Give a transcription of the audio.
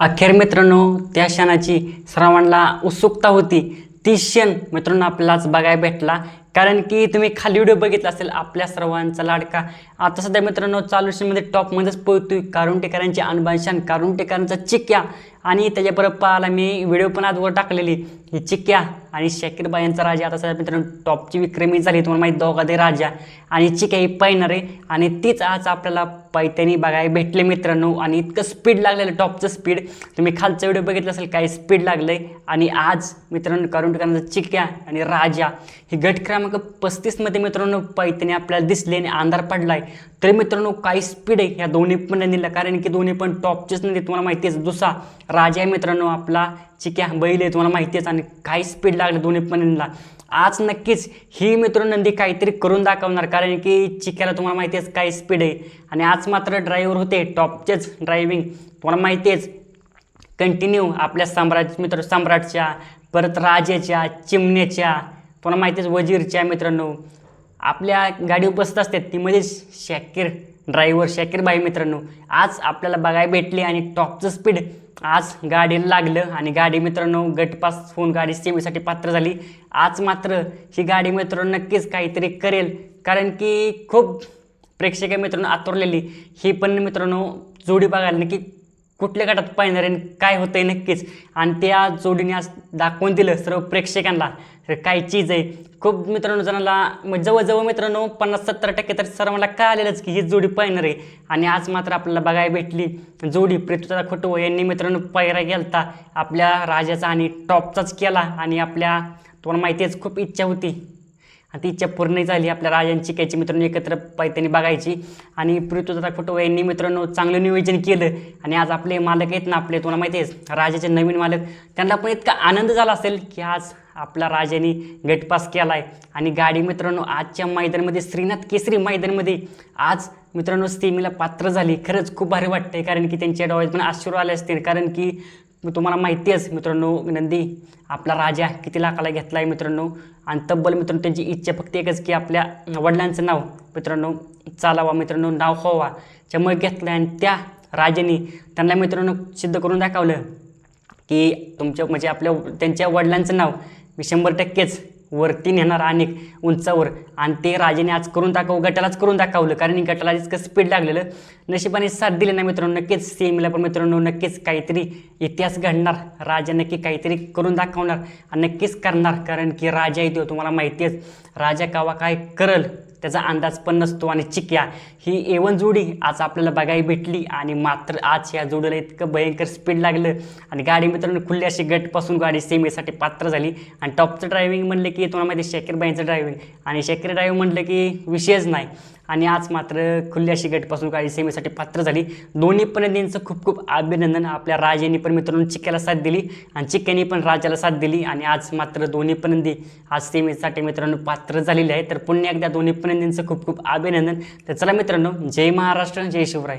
अखेर मित्रांनो त्या क्षणाची श्रावणला उत्सुकता होती. ती क्षण मित्रांनो आपल्यालाच बघायला भेटला. कारण की तुम्ही खाली व्हिडिओ बघितला असेल आपल्या सर्वांचा लाडका. आता सध्या मित्रांनो चालू मध्ये टॉपमध्येच पोहतोय कारुंटेकरांची अनबांशान कारुंटेकरांचा चिक्या. आणि त्याच्याबरोबर पाहायला मी व्हिडिओ पण आज वर टाकलेली. ही चिक्या आणि शाकीर यांचा राजा. आता सध्या मित्रांनो टॉपची विक्रमी झाली. तुम्हाला माहिती दोघादे राजा आणि चिक्या ही पाहणार आहे आणि तीच आज आपल्याला पैठणी बघायला भेटले मित्रांनो. आणि इतकं स्पीड लागलेलं टॉपचं स्पीड तुम्ही खालचा व्हिडिओ बघितला असेल काय स्पीड लागलंय. आणि आज मित्रांनो कारुंटेकरांचा चिक्या आणि राजा ही गट क्रमांक पस्तीसमध्ये मित्रांनो पैठणी आपल्याला दिसले आणि अंधार पडलाय. तर मित्रांनो काही स्पीड आहे. या दोन्ही पण नदीला कारण की दोन्ही पण टॉपचेच नदी तुम्हाला माहिती आहे दुसरा राजा आहे मित्रांनो आपला. चिक्या बैल आहे तुम्हाला माहिती आहेच आणि काही स्पीड लागले दोन्ही पण नदीला आज नक्कीच ही मित्रांनो नंदी काहीतरी करून दाखवणार. कारण की चिक्याला तुम्हाला माहिती आहे काय स्पीड आहे. आणि आज मात्र ड्रायव्हर होते टॉपचेच ड्रायव्हिंग तुम्हाला माहिती आहेच कंटिन्यू आपल्या साम्राज्य मित्र सम्राटच्या परत राजाच्या चिमण्याच्या तुम्हाला माहितीच वजीरच्या मित्रांनो. आपल्या गाडीवर बसत असतात ती म्हणजेच शाकीर ड्रायव्हर शाकीर बाई मित्रांनो. आज आपल्याला बघायला भेटली आणि टॉपचं स्पीड आज गाडीला लागलं आणि गाडी मित्रांनो गटपास होऊन गाडी सेवेसाठी पात्र झाली. आज मात्र ही गाडी मित्रांनो नक्कीच काहीतरी करेल कारण की खूप प्रेक्षक मित्रांनो आतुरलेली. ही पण मित्रांनो जोडी बघायला नक्की कुठल्या गटात पाहणार आणि काय होतं आहे नक्कीच. आणि त्या जोडीने आज दाखवून दिलं सर्व प्रेक्षकांना. तर काय चीज आहे. खूप मित्रांनो जणांना मग जवळजवळ मित्रांनो पन्नास सत्तर टक्के तर सर्वांना काय आलेलंच की ही जोडी पाहणार आहे. आणि आज मात्र आपल्याला बघायला भेटली जोडी प्रेतुता खोटो यांनी मित्रांनो पायरा गेलता. आपल्या राजाचा आणि टॉपचाच केला आणि आपल्या तुम्हाला माहिती आहेच खूप इच्छा होती. आणि ती इच्छा पूर्ण झाली. आपल्या राजांची कायची मित्रांनो एकत्र पैठणी बघायची. आणि पृथ्वीदादा फोटो यांनी मित्रांनो चांगलं नियोजन केलं. आणि आज आपले मालक आहेत ना आपले तुम्हाला माहिती आहे राजाचे नवीन मालक. त्यांना पण इतका आनंद झाला असेल की आज आपला राजाने गटपास केला आहे आणि गाडी मित्रांनो आजच्या मैदानामध्ये श्रीनाथ केसरी मैदानामध्ये आज मित्रांनो सेमीला पात्र झाली. खरंच खूप भारी वाटतंय कारण की त्यांच्या डोळ्यात पण आश्चर्य आले असतील. कारण की तुम्हाला माहिती आहेच मित्रांनो नंदी आपला राजा किती लाखाला घेतला आहे मित्रांनो. आणि तब्बल मित्रांनो त्यांची इच्छा फक्त एकच की आपल्या वडिलांचं नाव मित्रांनो चालावा मित्रांनो नाव व्हावा. त्यामुळे घेतलं आणि त्या राजाने त्यांना मित्रांनो सिद्ध करून दाखवलं की तुमच्या म्हणजे आपल्या त्यांच्या वडिलांचं नाव मी शंभर टक्केच वरती नेणार अनेक उंचावर. आणि ते राजाने आज करून दाखवू गटालाच करून दाखवलं. कारण गटाला इतकं स्पीड लागलेलं नशिबाने साथ दिले ना मित्रांनो. नक्कीच सेमीला पण मित्रांनो नक्कीच काहीतरी इतिहास घडणार. राजा नक्की काहीतरी करून दाखवणार आणि नक्कीच करणार. कारण की राजा येतो तुम्हाला माहिती आहे. राजा कावा काय करल? त्याचा अंदाज पण नसतो आणि चिक्या ही एवन जोडी आज आपल्याला बघायला भेटली आणि मात्र आज या जोडीला इतकं भयंकर स्पीड लागलं. आणि गाडी मित्रांनो खुल्ली अशी गटपासून गाडी सेमीसाठी पात्र झाली. आणि टॉपचं ड्रायव्हिंग म्हणलं की तुम्हाला माहिती आहे बाईंचं ड्रायव्हिंग आणि शाकीर ड्रायव्हिंग म्हटलं की विषयच नाही. आणि आज मात्र खुल्ली शिगेटपासून गटपासून गाडी सेमीसाठी पात्र झाली. दोन्ही पण त्यांचं खूप खूप अभिनंदन. आपल्या राजाने पण मित्रांनो चिक्याला साथ दिली आणि चिक्याने पण राजाला साथ दिली आणि आज मात्र दोन्ही पण दे आज सेमीसाठी मित्रांनो पात्र झालेले आहे तर पुन्हा एकदा दोन्ही पण नदींचं खूप खूप अभिनंदन. तर चला मित्रांनो जय महाराष्ट्र जय शिवराय.